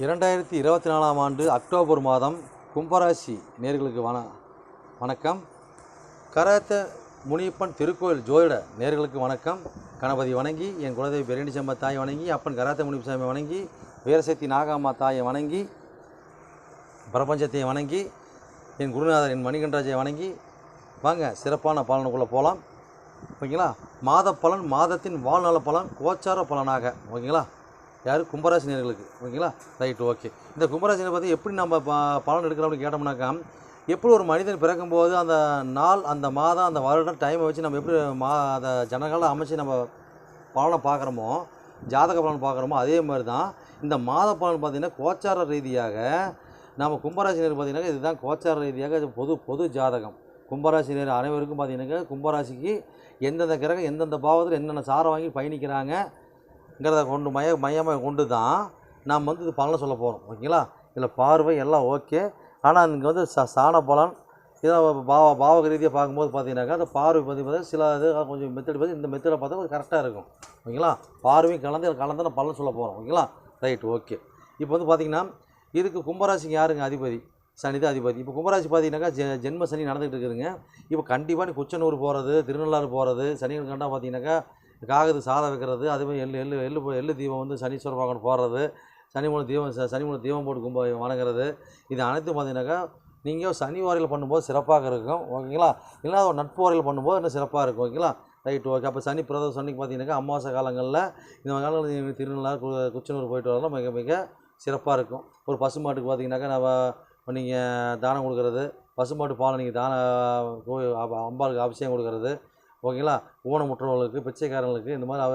இரண்டாயிரத்தி இருபத்தி நாலாம் ஆண்டு அக்டோபர் மாதம் கும்பராசி நேர்களுக்கு வண வணக்கம். கராத்த முனியப்பன் திருக்கோயில் ஜோதிட நேர்களுக்கு வணக்கம். கணபதி வணங்கி என் குலதெய்வ பெரணிச்சம்ம தாயை வணங்கி அப்பன் கராத்த முனிப்பசாமி வணங்கி வீரசக்தி நாகாம்மா தாயை வணங்கி பிரபஞ்சத்தை வணங்கி என் குருநாதர் என் மணிகண்டராஜை வணங்கி வாங்க சிறப்பான பலனுக்குள்ளே போகலாம் ஓகேங்களா? மாத பலன் மாதத்தின் வாழ்நாள பலன் கோச்சார பலனாக. ஓகேங்களா? யார்? கும்பராசி நேர்களுக்கு ஓகேங்களா? ரைட் ஓகே இந்த கும்பராசினை பற்றி எப்படி நம்ம ப பலன் எடுக்கிறோம்னு கேட்டோம்னாக்கா எப்படி ஒரு மனிதன் பிறக்கும்போது அந்த நாள் அந்த மாதம் அந்த வருடம் டைமை வச்சு நம்ம எப்படி மா அந்த ஜனகாலம் அமைச்சு நம்ம பலனை பார்க்குறோமோ ஜாதக பலன் பார்க்குறோமோ அதே மாதிரி தான் இந்த மாத பலன் பார்த்திங்கன்னா கோச்சார ரீதியாக நம்ம கும்பராசினர் பார்த்திங்கன்னா இதுதான் கோச்சார ரீதியாக பொது பொது ஜாதகம். கும்பராசினர் அனைவருக்கும் பார்த்திங்கனாக்கா கும்பராசிக்கு எந்தெந்த கிரகம் எந்தெந்த பாவத்தில் என்னென்ன சாரம் வாங்கி பயணிக்கிறாங்க பயணிக்கிறாங்கங்கிறத கொண்டு மைய மையமாக கொண்டு தான் நாம் வந்து இது பலனை சொல்ல போகிறோம் ஓகேங்களா? இதில் பார்வை எல்லாம் ஓகே. ஆனால் இங்கே வந்து ச சாண பலன் இதெல்லாம் பாவ பாவக ரீதியாக பார்க்கும்போது பார்த்தீங்கன்னாக்கா அந்த பார்வை பற்றி பார்த்தா சில இது கொஞ்சம் மெத்தட் பார்த்து இந்த மெத்தடை பார்த்தா கொஞ்சம் கரெக்டாக இருக்கும். ஓகேங்களா? பார்வையும் கலந்து கலந்து நான் பலன் சொல்ல போகிறோம் ஓகேங்களா? Right okay. இப்போ வந்து பார்த்தீங்கன்னா இதுக்கு கும்பராசிக்கு யாருங்க அதிபதி? சனி தான் அதிபதி. இப்போ கும்பராசி பார்த்தீங்கன்னாக்கா ஜெ ஜென்ம சனி நடந்துகிட்டு இருக்குதுங்க. இப்போ கண்டிப்பாக நீ குச்சனூர் போகிறது திருநள்ளாறு போகிறது சனிகள் கண்டா பார்த்தீங்கன்னாக்கா காகது சாதம் வைக்கிறது அதுமாதிரி எள்ளு எள்ளு எள்ளு போ- எள்ளு தீபம் வந்து சனீஸ்வர பகவான் போடுறது சனி மூலம் தீபம் சனி மூலம் தீபம் போட்டு கும்ப வணங்குறது இது அனைத்தும் பார்த்தீங்கன்னாக்கா நீங்கள் சனி வாரியில் பண்ணும்போது சிறப்பாக இருக்கும் ஓகேங்களா? இல்லைனா ஒரு நட்பு வாரியில் பண்ணும்போது இன்னும் சிறப்பாக இருக்கும் ஓகேங்களா? Right okay. அப்போ சனி பிரதோஷ சனிக்கு பார்த்தீங்கன்னாக்கா அமாவாசை காலங்களில் இந்த காலங்களில் திருநள்ளாறு கு- குச்சனூர் போயிட்டு வரலாம் மிக மிக சிறப்பாக இருக்கும். ஒரு பசுமாட்டுக்கு பார்த்தீங்கன்னாக்கா நம்ம நீங்கள் தானம் கொடுக்கறது பசுமாட்டு பாலை நீங்கள் தான கோயில் அம்பாளுக்கு அபிஷேகம் கொடுக்கறது ஓகேங்களா? ஊனமுற்றவர்களுக்கு பிச்சைக்காரங்களுக்கு இந்த மாதிரி அவ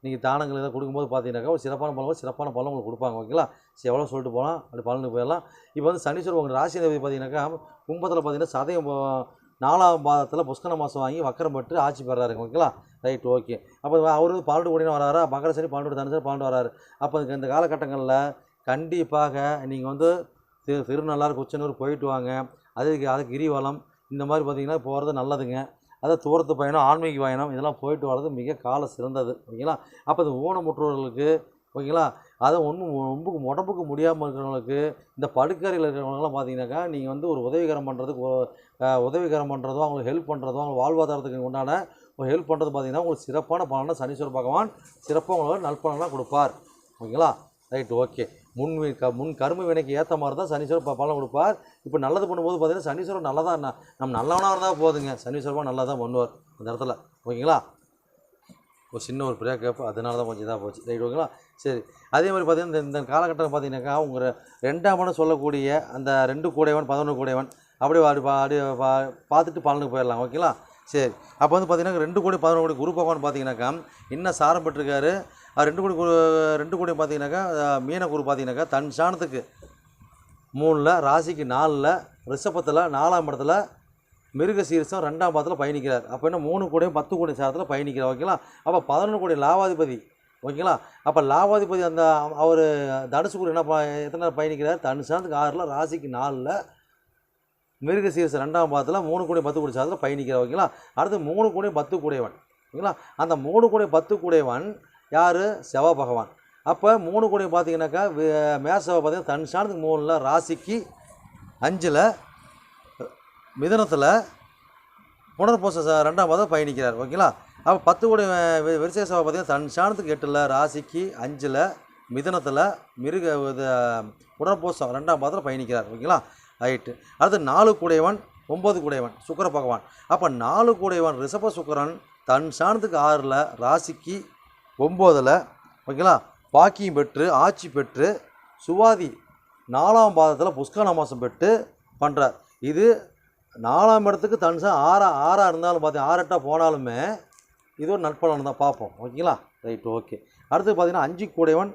நீங்கள் தானங்கள் எதாவது கொடுக்கும்போது பார்த்தீங்கன்னாக்கா ஒரு சிறப்பான பலன் சிறப்பான பலன் உங்களுக்கு கொடுப்பாங்க ஓகேங்களா? சரி எவ்வளோ சொல்லிட்டு போகலாம்? அப்படி பலனுக்கு போயிடலாம். இப்போ வந்து சனீஸ்வரர் உங்கள் ராசி தேதி பார்த்தீங்கன்னாக்கா கும்பத்தில் பார்த்தீங்கன்னா சதயம் நாலாம் பாதத்தில் புஷ்கர மாதம் வாங்கி வக்கரம் பெற்று ஆட்சி பெறாருங்க ஓகேங்களா? Right okay. அப்போ அவர் வந்து பன்னெண்டு கோடினா வராரா? மகர சரி பன்னெண்டு தனுசு பன்னெண்டு வராரு. அப்போ இந்த- காலகட்டங்களில் கண்டிப்பாக நீங்கள் வந்து திரு திருநள்ளாறு குச்சனூர் போயிட்டு வாங்க. அதுக்கு அதுக்கு கிரிவலம் இந்த மாதிரி பார்த்தீங்கன்னா போகிறது நல்லதுங்க. அதாவது தூரத்து பயணம் ஆன்மீக பயணம் இதெல்லாம் போயிட்டு வர்றது மிக கால சிறந்தது. ஓகேங்களா? அப்போ இந்த ஊனமுற்றோர்களுக்கு ஓகேங்களா? அதை ஒன்றும் உடம்புக்கு உடம்புக்கு முடியாமல் இருக்கிறவங்களுக்கு இந்த படுக்கறையில் இருக்கிறவங்களாம் பார்த்தீங்கன்னாக்கா நீங்கள் வந்து ஒரு உதவிகரம் பண்ணுறதுக்கு உதவிகரம் பண்ணுறதும் அவங்களுக்கு ஹெல்ப் பண்ணுறதோ அவங்க வாழ்வாதாரத்துக்கு உண்டான ஒரு ஹெல்ப் பண்ணுறது பார்த்தீங்கன்னா உங்களுக்கு சிறப்பான பலனை சனீஸ்வர பகவான் சிறப்பாக உங்களுக்கு நல்பலனாக கொடுப்பார். ஓகேங்களா? Right okay. முன் க முன் கரும வினைக்கு ஏற்ற மாதிரி தான் சனீஸ்வரர் ப- பலன் கொடுப்பார். இப்போ நல்லது பண்ணும்போது பார்த்தீங்கன்னா சனீஸ்வரன் நல்லா தான் நம்ம நல்லவனாக இருந்தால் போதுங்க. சனீஸ்வரமாக நல்லா தான் பண்ணுவார் அந்த இடத்துல. ஓகேங்களா? ஒரு சின்ன ஒரு பிரேக்கப் அதனால தான் கொஞ்சம் இதாக போச்சு. ரைட் ஓகேங்களா? சரி. அதே மாதிரி பார்த்தீங்கன்னா இந்த- இந்த காலகட்டம் பார்த்தீங்கன்னாக்கா உங்கள் ரெ- ரெண்டாம் சொல்லக்கூடிய அந்த ரெண்டு கூடையவன் பதினொன்று கூடையவன் அப்படியே அப்படி பா- அப்படியே பா- பார்த்துட்டு பலனுக்கு போயிடலாம். ஓகேங்களா? சரி. அப்போ வந்து பார்த்தீங்கன்னா ரெண்டு கோடி பதினொன்று கோடி குரு பகவான் பார்த்தீங்கன்னாக்கா இன்னும் சாரம் பெற்றிருக்காரு. ரெண்டு கோடி குரு- ரெண்டு கோடி பார்த்தீங்கன்னாக்கா மீன குரு பார்த்தீங்கன்னாக்கா தன் சாணத்துக்கு மூணில் ராசிக்கு நாலில் ரிஷபத்தில் நாலாம் இடத்துல மிருக சீரிசம் ரெண்டாம் பாதத்தில் பயணிக்கிறார். அப்போ என்ன மூணு கோடியும் பத்து கோடி சாரத்தில் பயணிக்கிறார் ஓகேங்களா? அப்போ பதினொன்று கோடி லாபாதிபதி ஓகேங்களா? அப்போ லாபாதிபதி அந்த அவர் தனுசு என்ன ப- எத்தனை பயணிக்கிறார்? தனுசாந்துக்கு ஆறில் ராசிக்கு நாலில் மிருக சீரிசம் ரெண்டாம் பாதத்தில் மூணு கோடி பத்து கோடி சாரத்தில் பயணிக்கிறார் ஓகேங்களா? அடுத்து மூணு கோடியும் பத்து கூடையவன் ஓகேங்களா? அந்த மூணு கோடி பத்து கூடையவன் யார்? செவ பகவான். அப்போ மூணு கோடி பார்த்தீங்கன்னாக்கா மேசவை பார்த்தீங்கன்னா தன் சாணத்துக்கு மூணில் ராசிக்கு அஞ்சில் மிதனத்தில் புனர்பூச ரெண்டாம் பாதம் பயணிக்கிறார். ஓகேங்களா? அப்போ பத்து கோடி விருச்சக சபை பார்த்தீங்கன்னா தன் சாணத்துக்கு எட்டில் ராசிக்கு அஞ்சில் மிதனத்தில் மிருக இது புனர்பூசம் ரெண்டாம் பாதத்தில் பயணிக்கிறார். ஓகேங்களா? ரைட்டு அடுத்து நாலு கூடையவன் ஒம்பது கூடையவன் சுக்கர பகவான். அப்போ நாலு கூடையவன் ரிஷப சுக்கரன் தன் சாணத்துக்கு ஆறில் ராசிக்கு ஒம்போதில் ஓகேங்களா? பாக்கியம் பெற்று ஆட்சி பெற்று சுவாதி நாலாம் பாதத்தில் புஷ்கர மாதம் பெற்று பண்ணுறார் இது நாலாம் இடத்துக்கு தனுசா ஆறா ஆறாக இருந்தாலும் பார்த்தீங்கன்னா ஆறட்டாக போனாலுமே இது ஒரு நட்பலன் தான் பார்ப்போம் ஓகேங்களா? Right okay. அடுத்து பார்த்தீங்கன்னா அஞ்சு கூடையவன்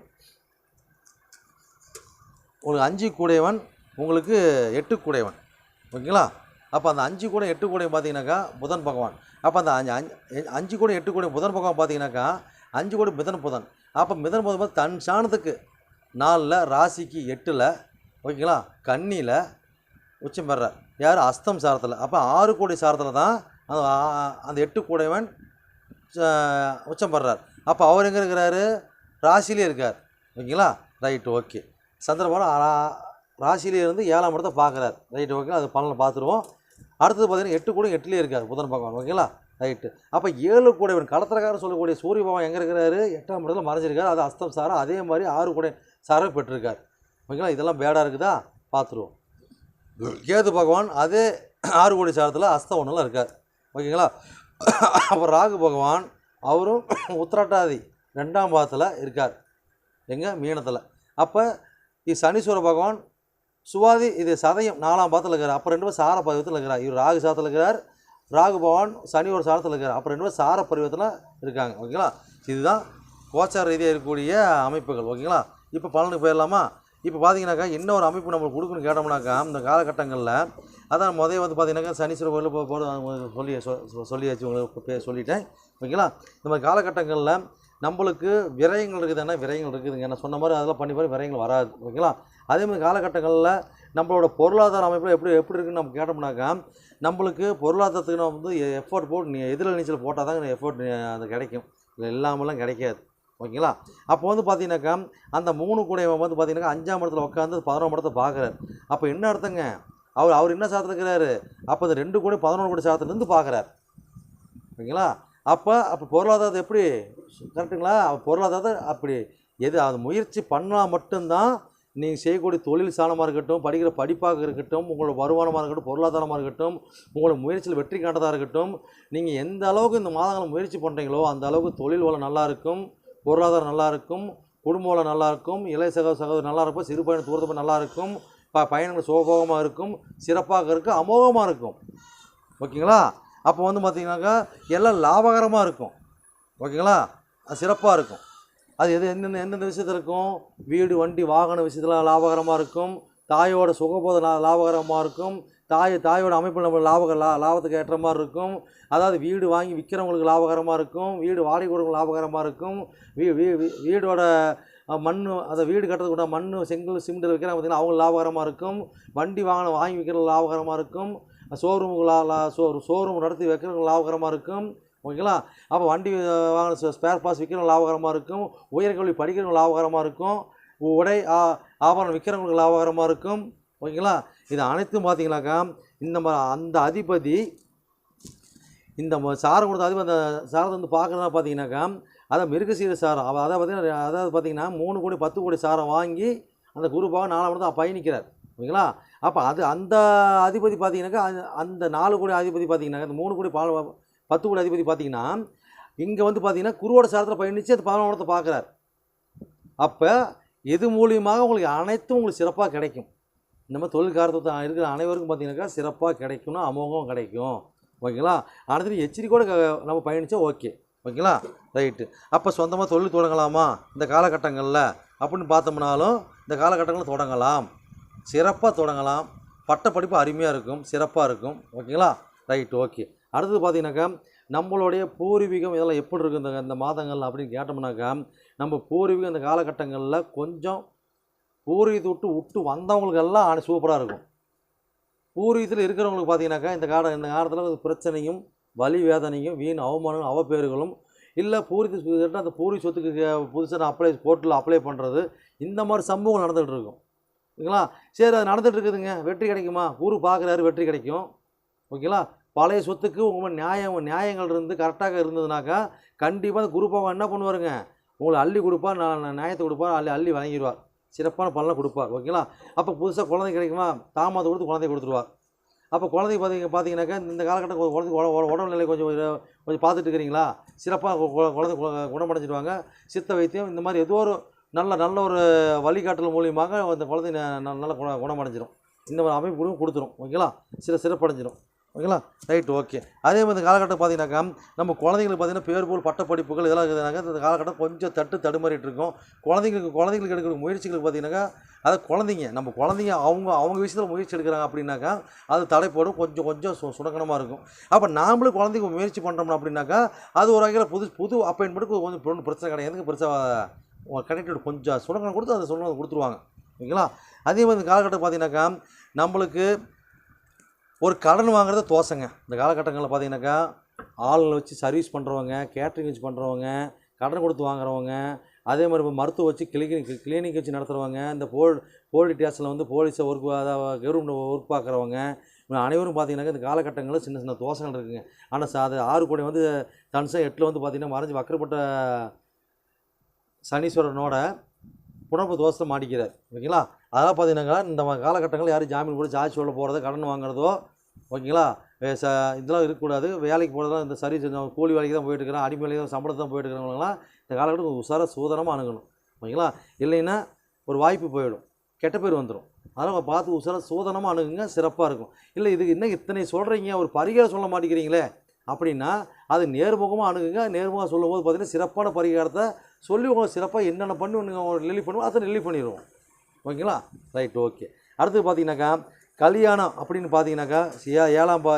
உங்களுக்கு அஞ்சு கூடையவன் உங்களுக்கு எட்டு கூடையவன். ஓகேங்களா? அப்போ அந்த அஞ்சு கூட எட்டு கூடையும் பார்த்தீங்கன்னாக்கா புதன் பகவான். அப்போ அந்த அஞ்சு அஞ்சு அஞ்சு கூட எட்டு கூட புதன் பகவான் பார்த்தீங்கன்னாக்கா அஞ்சு கூட புதன் புதன். அப்போ மிதன் போது தன் சாணத்துக்கு நாலில் ராசிக்கு எட்டில் ஓகேங்களா? கன்னியில் உச்சம் பெறார் யார்? அஸ்தம் சாரத்தில். அப்போ ஆறு கோடி சாரத்தில் தான் அந்த அந்த எட்டு கூடைவன் ச- உச்சம் பெறார் அப்போ அவர் எங்கே இருக்கிறாரு? ராசிலே இருக்கார். ஓகேங்களா? Right okay. சந்திரபுரம் ரா- இருந்து ஏழாம் இடத்தை பார்க்குறாரு. Right okay. அது பலனை பார்த்துருவோம். அடுத்தது பார்த்தீங்கன்னா எட்டு கூட எட்டுலேயே இருக்கார் புதன் பகவான். ஓகேங்களா? ரைட்டு அப்போ ஏழு கூடைவன் களத்திரக்காரன் சொல்லக்கூடிய சூரிய பகவான் எங்கே இருக்கிறாரு? எட்டாம் இடத்துல மறைஞ்சிருக்காரு. அது அஸ்தம் சாரம் அதே மாதிரி ஆறு கூட சாரம் பெற்றிருக்கார். ஓகேங்களா? இதெல்லாம் பேடாக இருக்குதா? பார்த்துருவோம் கேது பகவான் அதே ஆறு கோடி சாரத்தில் அஸ்தம் ஒன்றில் இருக்கார். ஓகேங்களா? அப்புறம் ராகு பகவான் அவரும் உத்திராட்டாதி ரெண்டாம் பாதத்தில் இருக்கார். எங்கே? மீனத்தில். அப்போ இது சனீஸ்வர பகவான் சுவாதி இது சதயம் நாலாம் பாதத்தில் இருக்கிறார். அப்போ ரெண்டு பேரும் சார பருவத்தில் இருக்கிறார். இவர் ராகு சாதத்தில் இருக்கிறார். ராகு பகவான் சனி ஒரு சாரத்தில் இருக்கார். அப்புறம் ரெண்டு சார பருவத்தில் இருக்காங்க. ஓகேங்களா? இதுதான் கோச்சார ரீதியாக இருக்கக்கூடிய அமைப்புகள். ஓகேங்களா? இப்போ பலனுக்கு போயிடலாமா? இப்போ பார்த்தீங்கன்னாக்கா இன்னொரு அமைப்பு நம்மளுக்கு கொடுக்குன்னு கேட்டோம்னாக்கா இந்த காலகட்டங்களில் அதான் முதல் வந்து பார்த்தீங்கன்னாக்கா சனீஸ்வர கோயிலில் போ போட சொல்லி சொ- சொல்லியாச்சு. உங்களுக்கு பே- சொல்லிட்டேன். ஓகேங்களா? இந்த மாதிரி காலகட்டங்களில் நம்மளுக்கு விரயங்கள் இருக்குதுன்னா விரயங்கள் இருக்குதுங்க. நான் சொன்ன மாதிரி அதெல்லாம் பண்ணி பண்ணி விரயங்கள் வராது. ஓகேங்களா? அதே மாதிரி காலகட்டங்களில் நம்மளோட பொருளாதார அமைப்பில் எப்படி எப்படி இருக்குன்னு நம்ம கேட்டோம்னாக்கா நம்மளுக்கு பொருளாதாரத்துக்கு நம்ம வந்து எஃபோர்ட் போட்டு நீ எதிரில் நீச்சல் போட்டால் தாங்க எஃபோர்ட் அது கிடைக்கும். இல்லை இல்லாமலாம் கிடைக்காது. ஓகேங்களா? அப்போ வந்து பார்த்தீங்கன்னாக்கா அந்த மூணு கூடையவன் வந்து பார்த்தீங்கன்னாக்கா அஞ்சாம் இடத்துல உட்காந்து பதினோரு இடத்த பார்க்குறாரு அப்போ என்ன அர்த்தங்க? அவர் அவர் என்ன சாத்திருக்கிறாரு அப்போ இந்த ரெண்டு கூட பதினொன்று கோடி சாத்திலேருந்து பார்க்குறாரு ஓகேங்களா? அப்போ அப்போ பொருளாதாரத்தை எப்படி? கரெக்டுங்களா அப்ப பொருளாதாரத்தை அப்படி எது அது முயற்சி பண்ணால் மட்டும்தான் நீங்கள் செய்யக்கூடிய தொழில் சாணமாக இருக்கட்டும் படிக்கிற படிப்பாக இருக்கட்டும் உங்களோட வருமானமாக இருக்கட்டும் பொருளாதாரமாக இருக்கட்டும் உங்களோட முயற்சியில் வெற்றி காண்டதாக இருக்கட்டும் நீங்கள் எந்த அளவுக்கு இந்த மாதங்களை முயற்சி பண்ணுறீங்களோ அந்த அளவுக்கு தொழில் வளம் நல்லா இருக்கும் பொருளாதாரம் நல்லாயிருக்கும் குடும்ப வளம் நல்லாயிருக்கும் இளைய சகோதர சகோதரர் நல்லா இருக்கும் சிறு பயணம் தூரத்து நல்லா இருக்கும் ப பயணங்கள் சுகபோகமாக இருக்கும் சிறப்பாக இருக்கும் அமோகமாக இருக்கும். ஓகேங்களா? அப்போ வந்து பார்த்தீங்கன்னாக்கா எல்லாம் லாபகரமாக இருக்கும். ஓகேங்களா? அது சிறப்பாக இருக்கும். அது எது எந்தெந்த எந்தெந்த விஷயத்தில் இருக்கும்? வீடு வண்டி வாகன விஷயத்தில் லாபகரமாக இருக்கும். தாயோட சுகபோத லா லாபகரமாக இருக்கும். தாய் தாயோட அமைப்பு நம்ம லாபக லா லாபத்துக்கு ஏற்ற மாதிரி இருக்கும். அதாவது வீடு வாங்கி விற்கிறவங்களுக்கு லாபகரமாக இருக்கும். வீடு வாடகை கொடுக்க லாபகரமாக இருக்கும். வீ வீ வீ- வீடோட மண் அதை வீடு கட்டுறதுக்கு கூட மண் செங்கல் சிமெண்ட் வைக்கிறாங்க பார்த்தீங்கன்னா அவங்களுக்கு லாபகரமாக இருக்கும். வண்டி வாகனம் வாங்கி விற்கிறது லாபகரமாக இருக்கும். ஷோரூமுக்கு லா லா ஷோ ஷோரூம் நடத்தி வைக்கிறவங்க லாபகரமாக இருக்கும். ஓகேங்களா? அப்போ வண்டி வாங்கின ஸ்பேர் பாஸ் விற்கிறவங்க லாபகரமாக இருக்கும். உயர்கல்வி படிக்கிறவங்க லாபகரமாக இருக்கும். உடை ஆ- ஆபரணம் விற்கிறவங்களுக்கு லாபகரமாக இருக்கும். ஓகேங்களா? இது அனைத்தும் பார்த்தீங்கன்னாக்கா இந்த மாதிரி அந்த அதிபதி இந்த சாரை சாரம் கொடுத்த அதிபதி அந்த சாரத்தை வந்து பார்க்குறதா பார்த்தீங்கன்னாக்கா அதை மிருகசீர சாரம் அவ அதாவது பார்த்தீங்கன்னா அதாவது பார்த்தீங்கன்னா மூணு கோடி பத்து கோடி சாரம் வாங்கி அந்த குரூப்பாக நாலாம் இடத்துல பயணிக்கிறார். ஓகேங்களா? அப்போ அது அந்த அதிபதி பார்த்தீங்கன்னாக்கா அந்த- அந்த நாலு கோடி அதிபதி பார்த்தீங்கன்னாக்கா அந்த மூணு கோடி பால் பத்து கோடி அதிபதி பார்த்தீங்கன்னா இங்கே வந்து பார்த்தீங்கன்னா குருவோட சாரத்தில் பயணித்து அந்த பதினொன்று இடத்தை பார்க்குறார். அப்போ இது மூலியமாக உங்களுக்கு அனைத்தும் உங்களுக்கு சிறப்பாக கிடைக்கும். இந்த மாதிரி தொழில் காரத்தை இருக்கிற அனைவருக்கும் பார்த்தீங்கன்னாக்கா சிறப்பாக கிடைக்கும்னா அமோகம் கிடைக்கும். ஓகேங்களா? அனைத்தையும் எச்சரிக்கையோட நம்ம பயணித்தா ஓகே. ஓகேங்களா? ரைட்டு அப்போ சொந்தமாக தொழில் தொடங்கலாமா? இந்த காலகட்டங்களில் அப்படின்னு பார்த்தோம்னாலும் இந்த காலகட்டங்களில் தொடங்கலாம். சிறப்பாக தொடங்கலாம். பட்ட படிப்பு அருமையாக இருக்கும் சிறப்பாக இருக்கும். ஓகேங்களா? ரைட் ஓகே அடுத்தது பார்த்தீங்கன்னாக்கா நம்மளுடைய பூர்வீகம் இதெல்லாம் எப்படி இருக்குது இந்த இந்த மாதங்கள் அப்படின்னு கேட்டோம்னாக்கா நம்ம பூர்வீகம் இந்த காலகட்டங்களில் கொஞ்சம் பூர்வீகத்தை விட்டு விட்டு வந்தவங்களுக்கெல்லாம் சூப்பராக இருக்கும். பூர்வீகத்தில் இருக்கிறவங்களுக்கு பார்த்தீங்கன்னாக்கா இந்த கால இந்த காலத்தில் பிரச்சனையும் வலி வேதனையும் வீண் அவமானம் அவப்பேறுகளும் இல்லை பூர்வீக அந்த பூர்வீக சொத்துக்கு புதுசாக அப்ளை கோர்ட்டில் அப்ளை பண்ணுறது இந்த மாதிரி சம்பவங்கள் நடந்துகிட்டு இருக்கும். ஓகேங்களா? சரி அது நடந்துகிட்டு இருக்குதுங்க. வெற்றி கிடைக்குமா? ஊரு பார்க்குறாரு வெற்றி கிடைக்கும். ஓகேங்களா? பழைய சொத்துக்கு உங்கள் நியாயம் நியாயங்கள் இருந்து கரெக்டாக இருந்ததுனாக்கா கண்டிப்பாக அந்த குரு பகவான் என்ன பண்ணுவாருங்க? உங்களை அள்ளி கொடுப்பார் நான் நியாயத்தை கொடுப்பார் அள்ளி அள்ளி வழங்கிடுவார் சிறப்பான பலனை கொடுப்பார் ஓகேங்களா? அப்போ புதுசாக குழந்தை கிடைக்குமா? தாமதம் கொடுத்து குழந்தை கொடுத்துருவார். அப்போ குழந்தை பார்த்தீங்க பார்த்தீங்கன்னாக்கா இந்த காலகட்டம் குழந்தைக்கு குழந்தை உட- உட- உடல்நிலை கொஞ்சம் கொஞ்சம் பார்த்துட்டு இருக்கிறீங்களா? சிறப்பாக குழந்தை கு- குணமடைஞ்சிடுவாங்க. சித்த வைத்தியம் இந்த மாதிரி ஏதோ ஒரு நல்ல நல்ல ஒரு வழிகாட்டல் மூலியமாக அந்த குழந்தை ந- நல்ல குண குணமடைஞ்சிடும் இந்த மாதிரி அமைப்பு கொடுத்துரும் ஓகேங்களா? சில சிறப்படைஞ்சிடும் ஓகேங்களா? Right okay. அதே மாதிரி இந்த காலகட்டம் பார்த்தீங்கன்னாக்கா நம்ம குழந்தைங்களுக்கு பார்த்தீங்கன்னா பேர் போல் பட்ட படிப்புகள் இதெல்லாம் இருக்குதுனாக்கா இந்த காலகட்டம் கொஞ்சம் தட்டு தடுமாறிட்டு இருக்கும். குழந்தைங்களுக்கு குழந்தைங்களுக்கு எடுக்கிற முயற்சிகளுக்கு பார்த்தீங்கன்னாக்கா அதை குழந்தைங்க நம்ம குழந்தைங்க அவங்க அவங்க விஷயத்தில் முயற்சி எடுக்கிறாங்க அப்படின்னாக்கா அது தடைப்படும். கொஞ்சம் கொஞ்சம் சு சுணக்கணமாக இருக்கும். அப்போ நாமளும் குழந்தைங்க முயற்சி பண்ணுறோம் அப்படின்னாக்கா அது ஒரு வகையில் புது புது அப்பாயின்மெண்ட்டுக்கு கொஞ்சம் ஒன்றும் பிரச்சனை கிடையாது. எதுக்கு பெருசாக கனெக்டட் கொஞ்சம் சுணக்கணம் கொடுத்து அதை சுணக்கணம் கொடுத்துருவாங்க. ஓகேங்களா? அதே மாதிரி இந்த காலகட்டம் பார்த்தீங்கன்னாக்கா நம்மளுக்கு ஒரு கடன் வாங்குறது தோசைங்க. இந்த காலகட்டங்களில் பார்த்தீங்கன்னாக்கா ஆளுங்களை வச்சு சர்வீஸ் பண்ணுறவங்க கேட்ரிங் வச்சு பண்ணுறவங்க கடன் கொடுத்து வாங்குறவங்க அதே மாதிரி இப்போ மருத்துவ வச்சு கிளினிக் கிளினிக் வச்சு நடத்துகிறவங்க இந்த போல் போலீஸ் ஸ்டேஷனில் வந்து போலீஸை ஒர்க் அதாவது கவர்மெண்ட் ஒர்க் பார்க்குறவங்க அனைவரும் பார்த்தீங்கன்னாக்கா இந்த காலகட்டங்களில் சின்ன சின்ன தோஷங்கள் இருக்குங்க. ஆனால் சா அது ஆறு கோடி வந்து தனுசம் எட்டில் வந்து பார்த்திங்கன்னா மறைஞ்சு வக்கரப்பட்ட சனீஸ்வரனோட புணர்ப்பு தோஷத்தை மாட்டிக்கிறார். ஓகேங்களா? அதெல்லாம் பார்த்தீங்கன்னாக்கா இந்த காலகட்டங்களில் யாரும் ஜாமீன் கூட ஜாதி சொல்ல போகிறதோ கடன் வாங்குறதோ ஓகேங்களா? ச இதெல்லாம் இருக்கக்கூடாது. வேலைக்கு போகிறதெல்லாம் இந்த சரி செஞ்சவங்க கூலி வேலைக்கு தான் போயிட்டுருக்கிறேன். அடிமை வேலைக்கு தான் சம்பளத்தை தான் போயிட்டுருக்கிறவங்களாம் இந்த காலகட்டம் உசார சூதனமாக அணுகணும். ஓகேங்களா? இல்லைன்னா ஒரு வாய்ப்பு போயிடும். கெட்ட பேர் வந்துடும் அதனால் பார்த்து உசார சூதனமாக அணுகுங்க. சிறப்பாக இருக்கும். இல்லை இதுக்கு இன்னும் இத்தனை சொல்கிறீங்க ஒரு பரிகாரம் சொல்ல மாட்டேங்கிறீங்களே. அப்படின்னா அது நேர்முகமாக அணுகுங்க. நேர்முகமாக சொல்லும்போது பார்த்தீங்கன்னா சிறப்பான பரிகாரத்தை சொல்லி உங்களுக்கு சிறப்பாக என்னென்ன பண்ணி ஒன்று ரிலீவ் பண்ணுவோம் அதை ரிலீவ் பண்ணிடுவோம். ஓகேங்களா? Right okay. அடுத்து பார்த்தீங்கன்னாக்கா கல்யாணம் அப்படின்னு பார்த்தீங்கன்னாக்கா ஏ ஏழாம் பா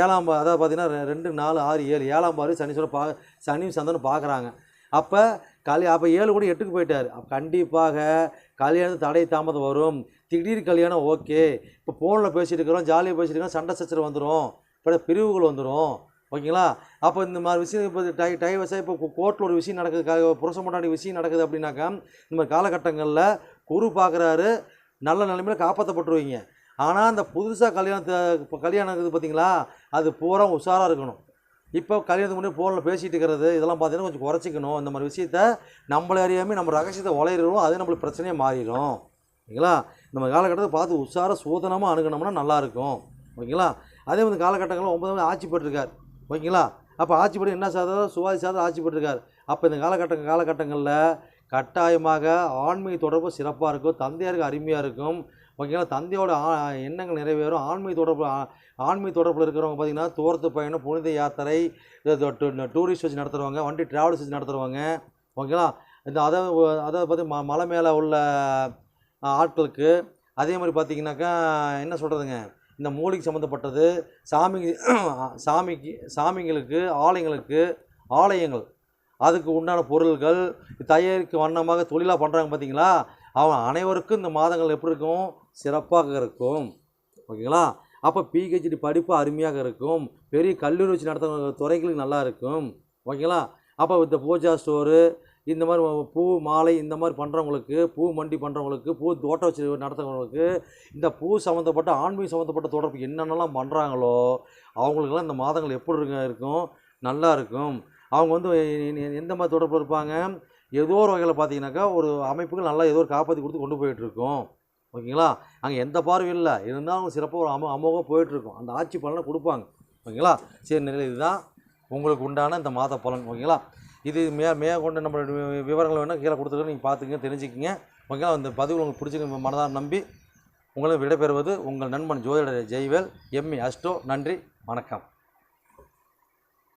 ஏழாம் பா அதாவது பார்த்தீங்கன்னா ரெண்டு நாலு ஆறு ஏழு ஏழாம் பாரு சனீஸ்வரன் பா சனி சந்தனம் பார்க்குறாங்க. அப்போ கல்யா அப்போ ஏழு கூட எட்டுக்கு போயிட்டார். அப்போ கண்டிப்பாக கல்யாணம் தடை தாமதம் வரும். திடீர் கல்யாணம் ஓகே. இப்போ ஃபோனில் பேசிட்டு இருக்கிறோம் ஜாலியாக பேசிட்டு இருக்கிறோம் சண்டை சச்சரவு வந்துடும் இப்போ பிரிவுகள் வந்துடும் ஓகேங்களா? அப்போ இந்த மாதிரி விஷயம் இப்போ டை டைவர்ஸாக இப்போ கோர்ட்டில் ஒரு விஷயம் நடக்குது க- புருஷ முன்னாடி விஷயம் நடக்குது அப்படின்னாக்கா இந்த மாதிரி காலகட்டங்களில் குரு பார்க்குறாரு. நல்ல நிலைமையில் காப்பாற்றப்பட்டுருவீங்க ஆனால் அந்த புதுசாக கல்யாணத்தை இப்போ கல்யாணம் இருக்குது பார்த்தீங்களா அது பூரா உஷாராக இருக்கணும். இப்போ கல்யாணத்துக்கு முன்னாடி ஃபோனில் பேசிகிட்டு இருக்கிறது இதெல்லாம் பார்த்தீங்கன்னா கொஞ்சம் குறைச்சிக்கணும். இந்த மாதிரி விஷயத்த நம்மளை அறியாமல் நம்ம ரகசியத்தை உளையிறோம் அது நம்மளுக்கு பிரச்சனையாக மாறிடும். ஓகேங்களா? நம்ம காலகட்டத்தை பார்த்து உஷார சூதனமாக அணுகினோம்னா நல்லாயிருக்கும் ஓகேங்களா? அதே மாதிரி காலகட்டங்களில் ஒன்பதாவது ஆட்சி பெற்றிருக்கார் ஓகேங்களா? அப்போ ஆட்சி படி என்ன சாதம் சுவாதி சாதம் ஆட்சி பெற்றிருக்கார் அப்போ இந்த காலகட்ட காலகட்டங்களில் கட்டாயமாக ஆன்மீக தொடர்பு சிறப்பாக இருக்கும் தந்தையாருக்கு அருமையாக இருக்கும். ஓகேங்களா தந்தையோட ஆ- எண்ணங்கள் நிறைவேறும். ஆன்மீக தொடர்பு ஆன்மீக தொடர்பில் இருக்கிறவங்க பார்த்தீங்கன்னா தூரத்து பயணம் புனித யாத்திரை டூரிஸ்ட் வச்சு நடத்துகிறவங்க வண்டி ட்ராவல்ஸ் வச்சு நடத்துகிறவங்க ஓகேங்களா இந்த அதாவது அதாவது பார்த்து ம மலை மேலே உள்ள ஆட்களுக்கு அதே மாதிரி பார்த்தீங்கன்னாக்கா என்ன சொல்கிறதுங்க இந்த மூலிகை சம்மந்தப்பட்டது சாமி சாமிக்கு சாமிங்களுக்கு ஆலயங்களுக்கு ஆலயங்கள் அதுக்கு உண்டான பொருள்கள் தயாரிக்க வண்ணமாக தொழிலாக பண்ணுறாங்க பார்த்தீங்களா? அவன் அனைவருக்கும் இந்த மாதங்கள் எப்படி இருக்கும்? சிறப்பாக இருக்கும். ஓகேங்களா? அப்போ பிஹெச்டி படிப்பு அருமையாக இருக்கும். பெரிய கல்லூரி வச்சு நடத்துகிற துறைகளுக்கு நல்லா இருக்கும். ஓகேங்களா? அப்போ இந்த பூஜா ஸ்டோரு இந்த மாதிரி பூ மாலை இந்த மாதிரி பண்ணுறவங்களுக்கு பூ மண்டி பண்ணுறவங்களுக்கு பூ தோட்டம் வச்சு நடத்துகிறவங்களுக்கு இந்த பூ சம்மந்தப்பட்ட ஆன்மீக சம்மந்தப்பட்ட தொடர்பு என்னென்னலாம் பண்ணுறாங்களோ அவங்களுக்கெல்லாம் இந்த மாதங்கள் எப்படி இருக்கும்? நல்லா இருக்கும். அவங்க வந்து எந்த மாதிரி தொடர்பு இருப்பாங்க? ஏதோ ஒரு வகையில் பார்த்தீங்கன்னாக்கா ஒரு அமைப்புகள் நல்லா ஏதோ ஒரு காப்பாற்றி கொடுத்து கொண்டு போயிட்டுருக்கோம். ஓகேங்களா? அங்கே எந்த பார்வையும் இல்லை. இருந்தாலும் சிறப்பாக ஒரு அமோ அமோகம் போயிட்டுருக்கும். அந்த ஆட்சி பலனை கொடுப்பாங்க. ஓகேங்களா? சரி நிலை இதுதான். உங்களுக்கு உண்டான இந்த மாத பலன். ஓகேங்களா? இது மே மே கொண்டு நம்மளோட விவரங்கள் வேணால் கீழே கொடுத்துருக்கோம் நீங்கள் பார்த்துங்க தெரிஞ்சுக்கிங்க. ஓகேங்களா? இந்த பதிவு உங்களுக்கு பிடிச்சிக்க மனதார நம்பி உங்களை விடைபெறுவது உங்கள் நண்பன் ஜோதிடர் ஜெய்வேல் எம்இ அஸ்டோ. நன்றி. வணக்கம்.